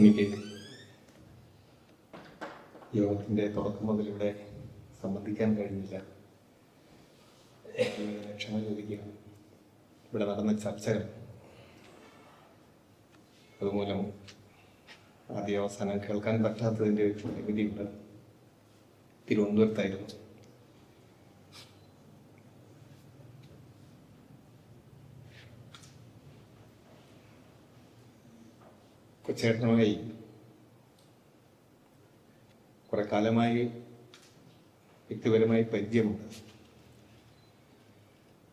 എനിക്ക് യോഗത്തിന്റെ തുടക്കം മുതൽ ഇവിടെ സംബന്ധിക്കാൻ കഴിഞ്ഞില്ല. ക്ഷമ ചോദിക്കുക ഇവിടെ നടന്ന ചർച്ചകൾ അതുമൂലം ആദ്യ അവസാനം കേൾക്കാൻ പറ്റാത്തതിന്റെ ഒരു പരിമിതിയുണ്ട്. തിരുവനന്തപുരത്തായിരുന്നു. കൊച്ചേട്ടനുമായി കുറെ കാലമായി വ്യക്തിപരമായി പരിചയമുണ്ട്.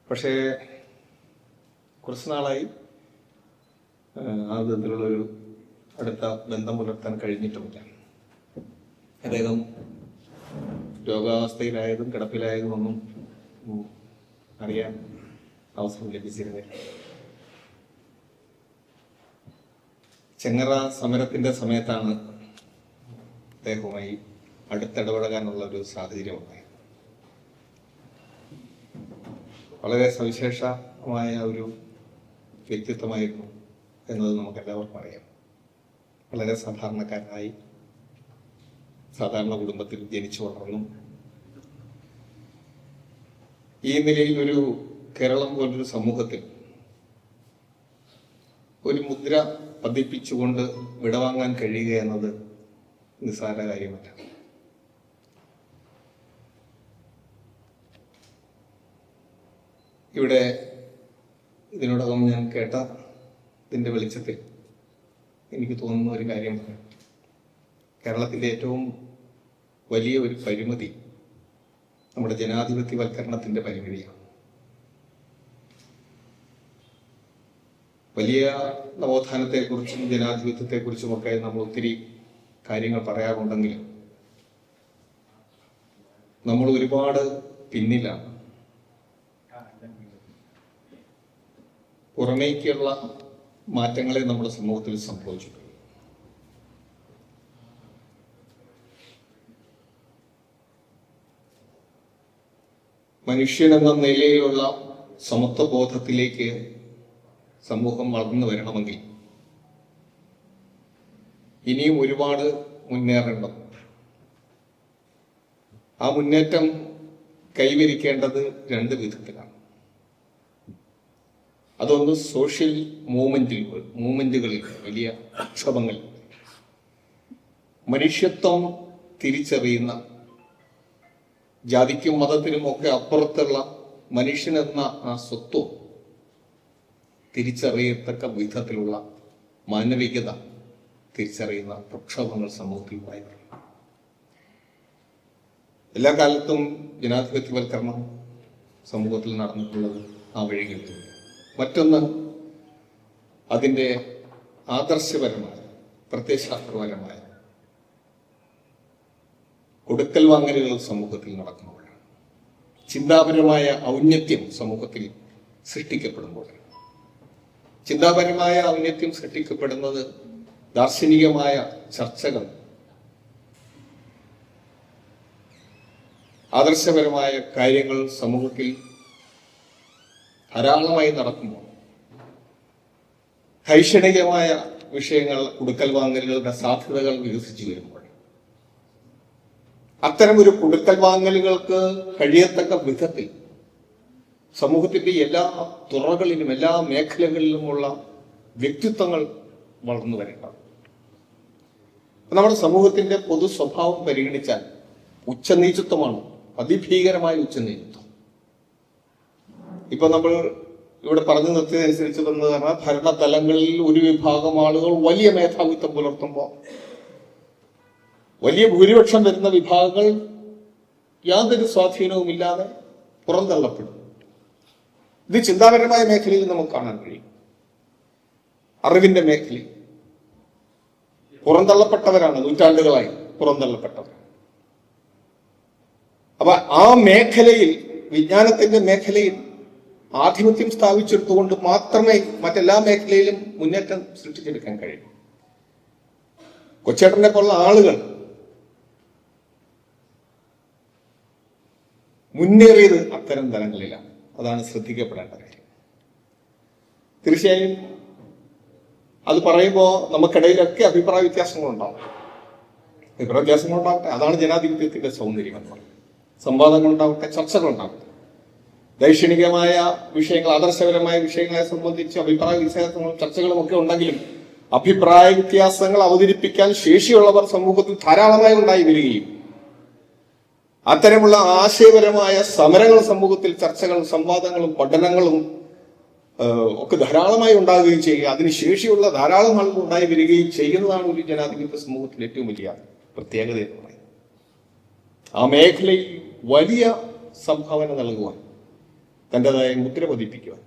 പക്ഷേ കുറച്ച് നാളായി ആ, വിധത്തിലുള്ളൊരു അടുത്ത ബന്ധം പുലർത്താൻ കഴിഞ്ഞിട്ടുമില്ല. അദ്ദേഹം രോഗാവസ്ഥയിലായതും കിടപ്പിലായതും ഒന്നും അറിയാൻ അവസരം ലഭിച്ചിരുന്നില്ല. ചെങ്ങറ സമരത്തിന്റെ സമയത്താണ് അദ്ദേഹവുമായി അടുത്തിടപഴകാനുള്ള ഒരു സാഹചര്യം ഉണ്ടായത്. വളരെ സവിശേഷമായ ഒരു വ്യക്തിത്വമായിരുന്നു എന്നത് നമുക്ക് എല്ലാവർക്കും അറിയാം. വളരെ സാധാരണക്കാരനായി സാധാരണ കുടുംബത്തിൽ ജനിച്ചു വളർന്നു ഈ നിലയിൽ ഒരു കേരളം പോലൊരു സമൂഹത്തിൽ ഒരു മുദ്ര പതിപ്പിച്ചുകൊണ്ട് വിടവാങ്ങാൻ കഴിയുക എന്നത് നിസ്സാര കാര്യമല്ല. ഇവിടെ ഇതിനോടകം ഞാൻ കേട്ട ഇതിന്റെ വെളിച്ചത്തിൽ എനിക്ക് തോന്നുന്ന ഒരു കാര്യം പറയാം. കേരളത്തിന്റെ ഏറ്റവും വലിയ ഒരു പരിമിതി നമ്മുടെ ജനാധിപത്യവൽക്കരണത്തിന്റെ പരിമിതിയാണ്. വലിയ നവോത്ഥാനത്തെക്കുറിച്ചും ജനാധിപത്യത്തെക്കുറിച്ചുമൊക്കെ നമ്മൾ ഒത്തിരി കാര്യങ്ങൾ പറയാറുണ്ടെങ്കിലും നമ്മൾ ഒരുപാട് പിന്നിലാണ് പുറമേക്കുള്ള മാറ്റങ്ങളെ നമ്മുടെ സമൂഹത്തിൽ സംഭവിച്ചിട്ടുണ്ട്. മനുഷ്യൻ എന്ന നിലയിലുള്ള സമത്വ ബോധത്തിലേക്ക് സമൂഹം വളർന്നു വരണമെങ്കിൽ. ഇനിയും ഒരുപാട് മുന്നേറണം ആ മുന്നേറ്റം കൈവരിക്കേണ്ടത് രണ്ട് വിധത്തിലാണ്. അതൊന്ന് സോഷ്യൽ മൂവ്മെന്റുകൾ മൂവ്മെന്റുകളിൽ വലിയ പ്രക്ഷോഭങ്ങൾ മനുഷ്യത്വം തിരിച്ചറിയുന്ന ജാതിക്കും മതത്തിനും ഒക്കെ അപ്പുറത്തുള്ള മനുഷ്യനെന്ന ആ സ്വത്വം തിരിച്ചറിയത്തക്ക വിധത്തിലുള്ള മാനവികത തിരിച്ചറിയുന്ന പ്രക്ഷോഭങ്ങൾ സമൂഹത്തിൽ ഉണ്ടായിട്ടുണ്ട് എല്ലാ കാലത്തും ജനാധിപത്യവൽക്കരണം സമൂഹത്തിൽ നടന്നിട്ടുള്ളത് ആ വഴികളിലൂടെ മറ്റൊന്ന് അതിന്റെ ആദർശപരമായ പ്രത്യയശാസ്ത്രപരമായ കൊടുക്കൽ വാങ്ങലുകൾ സമൂഹത്തിൽ നടക്കുമ്പോഴാണ്. ചിന്താപരമായ ഔന്നത്യം സമൂഹത്തിൽ സൃഷ്ടിക്കപ്പെടുമ്പോഴാണ്. ചിന്താപരമായ ഔന്നത്യം സൃഷ്ടിക്കപ്പെടുന്നത് ദാർശനികമായ ചർച്ചകൾ ആദർശപരമായ കാര്യങ്ങൾ സമൂഹത്തിൽ ധാരാളമായി നടക്കുമ്പോൾ ഹൈഷണികമായ വിഷയങ്ങൾ കൊടുക്കൽ വാങ്ങലുകളുടെ സാധ്യതകൾ വികസിച്ചു വരുമ്പോൾ അത്തരം ഒരു കൊടുക്കൽ വാങ്ങലുകൾക്ക് കഴിയത്തക്ക വിധത്തിൽ സമൂഹത്തിന്റെ എല്ലാ തുറകളിലും എല്ലാ മേഖലകളിലുമുള്ള വ്യക്തിത്വങ്ങൾ വളർന്നു വരേണ്ടത് നമ്മുടെ സമൂഹത്തിന്റെ പൊതു സ്വഭാവം പരിഗണിച്ചാൽ ഉച്ചനീചത്വമാണ് അതിഭീകരമായ ഉച്ചനീചത്വം. ഇപ്പൊ നമ്മൾ ഇവിടെ പറഞ്ഞു നിർത്തിയതനുസരിച്ച് എന്ന് പറഞ്ഞാൽ ഭരണതലങ്ങളിൽ ഒരു വിഭാഗം ആളുകൾ വലിയ മേധാവിത്വം പുലർത്തുമ്പോൾ വലിയ ഭൂരിപക്ഷം വരുന്ന വിഭാഗങ്ങൾ യാതൊരു സ്വാധീനവുമില്ലാതെ പുറന്തള്ളപ്പെടും. ഇത് ചിന്താപരമായ മേഖലയിൽ നമുക്ക് കാണാൻ കഴിയും. അറിവിന്റെ മേഖലയിൽ. പുറന്തള്ളപ്പെട്ടവരാണ് നൂറ്റാണ്ടുകളായി പുറന്തള്ളപ്പെട്ടവർ. അപ്പൊ ആ മേഖലയിൽ വിജ്ഞാനത്തിന്റെ മേഖലയിൽ ആധിപത്യം സ്ഥാപിച്ചെടുത്തുകൊണ്ട് മാത്രമേ മറ്റെല്ലാ മേഖലയിലും മുന്നേറ്റം സൃഷ്ടിച്ചെടുക്കാൻ കഴിയൂ. കൊച്ചേട്ടനെ പോലുള്ള ആളുകൾ മുന്നേറിയത് അത്തരം തലങ്ങളിലാണ്. അതാണ് ശ്രദ്ധിക്കപ്പെടേണ്ട കാര്യം. തീർച്ചയായും അത് പറയുമ്പോൾ നമുക്കിടയിലൊക്കെ അഭിപ്രായ വ്യത്യാസങ്ങളുണ്ടാവും. അഭിപ്രായ വ്യത്യാസങ്ങളുണ്ടാവട്ടെ. അതാണ് ജനാധിപത്യത്തിന്റെ സൗന്ദര്യം എന്ന് പറയുന്നത്. സംവാദങ്ങളുണ്ടാവട്ടെ ചർച്ചകളുണ്ടാവട്ടെ. ദൈക്ഷണികമായ വിഷയങ്ങൾ ആദർശപരമായ വിഷയങ്ങളെ സംബന്ധിച്ച് അഭിപ്രായ വ്യത്യാസങ്ങളും ചർച്ചകളും ഒക്കെ ഉണ്ടെങ്കിലും അഭിപ്രായ വ്യത്യാസങ്ങൾ അവതരിപ്പിക്കാൻ ശേഷിയുള്ളവർ സമൂഹത്തിൽ ധാരാളമായി ഉണ്ടായി വരികയും അത്തരമുള്ള ആശയപരമായ സമരങ്ങൾ സമൂഹത്തിൽ ചർച്ചകളും സംവാദങ്ങളും പഠനങ്ങളും ഒക്കെ ധാരാളമായി ഉണ്ടാകുകയും ചെയ്യുക. അതിന് ശേഷിയുള്ള ധാരാളം ആളുകൾ ഉണ്ടായി വരികയും ചെയ്യുന്നതാണ് ഒരു ജനാധിപത്യ സമൂഹത്തിൽ ഏറ്റവും വലിയ പ്രത്യേകത എന്ന് പറയുന്നത്. ആ മേഖലയിൽ വലിയ സംഭാവന നൽകുവാൻ തന്റെതായ മുദ്ര പതിപ്പിക്കുവാൻ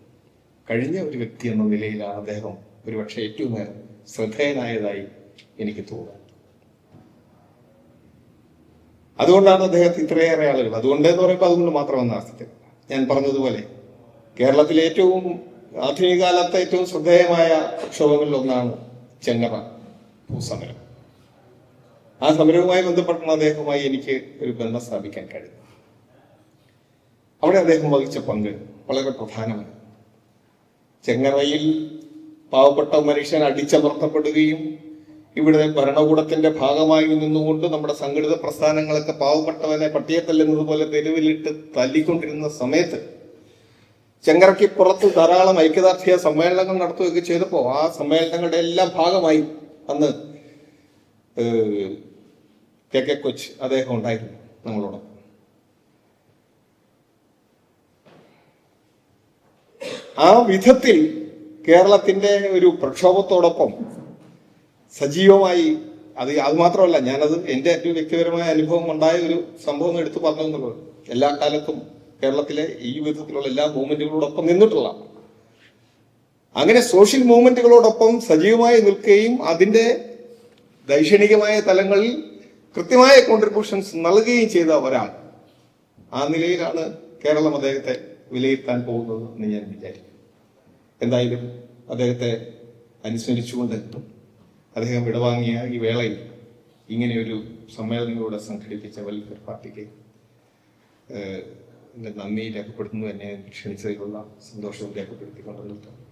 കഴിഞ്ഞ ഒരു വ്യക്തി എന്ന നിലയിലാണ് അദ്ദേഹം ഒരുപക്ഷെ ഏറ്റവും ഏറെ ശ്രദ്ധേയനായതായി എനിക്ക് തോന്നുന്നത്. അതുകൊണ്ടാണ് അദ്ദേഹത്തിന് ഇത്രയേറെ ആളുകൾ. അതുകൊണ്ട് എന്ന് പറയുമ്പോൾ അതുകൊണ്ട് മാത്രമെന്ന അർത്ഥത്തിൽ ഞാൻ പറഞ്ഞതുപോലെ കേരളത്തിലെ ഏറ്റവും ആധുനിക കാലത്തെ ഏറ്റവും ശ്രദ്ധേയമായ പ്രക്ഷോഭങ്ങളിൽ ഒന്നാണ് ചെങ്ങറ ഭൂസമരം. ആ സമരവുമായി ബന്ധപ്പെട്ടാണ് അദ്ദേഹവുമായി എനിക്ക് ഒരു ബന്ധം സ്ഥാപിക്കാൻ കഴിയും അവിടെ അദ്ദേഹം വഹിച്ച പങ്ക് വളരെ പ്രധാനമാണ്. ചെങ്ങറയിൽ പാവപ്പെട്ട മനുഷ്യൻ അടിച്ചമർത്തപ്പെടുകയും ഇവിടെ ഭരണകൂടത്തിന്റെ ഭാഗമായി നിന്നുകൊണ്ട് നമ്മുടെ സംഘടിത പ്രസ്ഥാനങ്ങളൊക്കെ പാവപ്പെട്ടവനെ പട്ടിയെ തെരുവിലിട്ട് തല്ലിക്കൊണ്ടിരുന്ന സമയത്ത് ചെങ്കറയ്ക്ക് പുറത്ത് ധാരാളം ഐക്യദാർഢ്യ സമ്മേളനങ്ങൾ നടത്തുകയൊക്കെ ചെയ്തപ്പോൾ ആ സമ്മേളനങ്ങളുടെ എല്ലാം ഭാഗമായി അന്ന് കെ കെ കൊച്ച് അദ്ദേഹം ഉണ്ടായിരുന്നു നമ്മളോട് ആ വിധത്തിൽ കേരളത്തിന്റെ ഒരു പ്രക്ഷോഭത്തോടൊപ്പം സജീവമായി അത് അതുമാത്രമല്ല ഞാനത് എന്റെ ഏറ്റവും വ്യക്തിപരമായ അനുഭവം ഉണ്ടായ ഒരു സംഭവം എടുത്തു പറഞ്ഞു എന്നുള്ളത്. എല്ലാ കാലത്തും കേരളത്തിലെ ഈ വിധത്തിലുള്ള എല്ലാ മൂവ്മെന്റുകളോടൊപ്പം നിന്നിട്ടുള്ള അങ്ങനെ സോഷ്യൽ മൂവ്മെന്റുകളോടൊപ്പം സജീവമായി നിൽക്കുകയും അതിന്റെ ദൈക്ഷണികമായ തലങ്ങളിൽ കൃത്യമായ കോൺട്രിബ്യൂഷൻസ് നൽകുകയും ചെയ്ത ഒരാൾ ആ നിലയിലാണ് കേരളം അദ്ദേഹത്തെ വിലയിരുത്താൻ പോകുന്നത് എന്ന് ഞാൻ വിചാരിക്കും എന്തായാലും അദ്ദേഹത്തെ അനുസ്മരിച്ചുകൊണ്ട് അദ്ദേഹം വിടവാങ്ങിയ ഈ വേളയിൽ ഇങ്ങനെയൊരു സമ്മേളനങ്ങളിലൂടെ സംഘടിപ്പിച്ച വെൽഫെയർ പാർട്ടിക്ക് നന്ദി രേഖപ്പെടുത്തുന്നു എന്നെ ക്ഷണിച്ചതിലുള്ള സന്തോഷവും രേഖപ്പെടുത്തിക്കൊണ്ട് നിർത്തുന്നു.